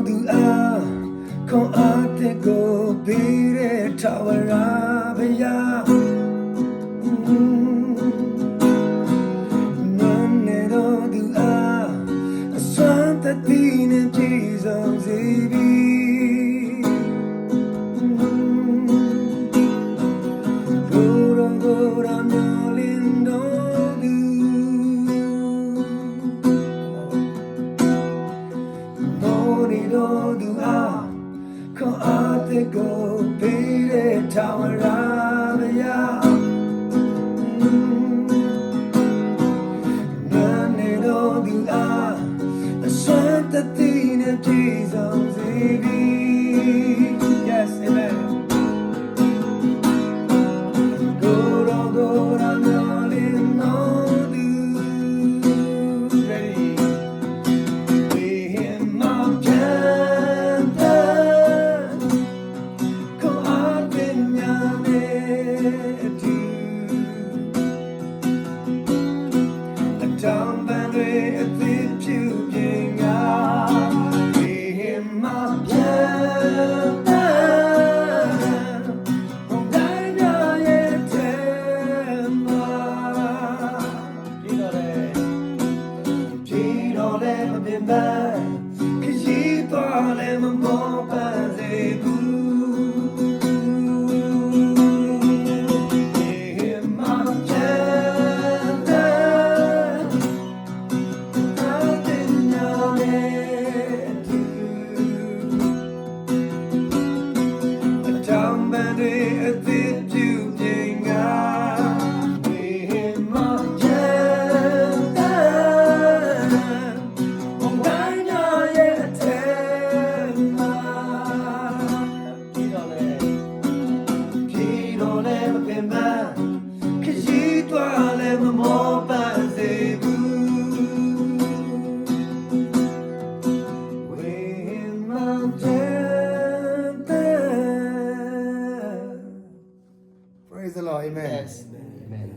င်းသူအားခွန်အားတဲ့ကိုပေးတဲ့ထာဝရဘုရား သူအားခွန်အားတဲ့ကိုပေးတဲ့ထောင်ရာမရနာနေတော့သူအားအစွမ်းတသိနဲ့ပြေဆောင်စေပြီ အသေးပြုပြင်ငါဒီဟင်မပြန်ပြီးတော့လည်းမပြင်းပါ Praise the Lord. Amen. Yes. Amen.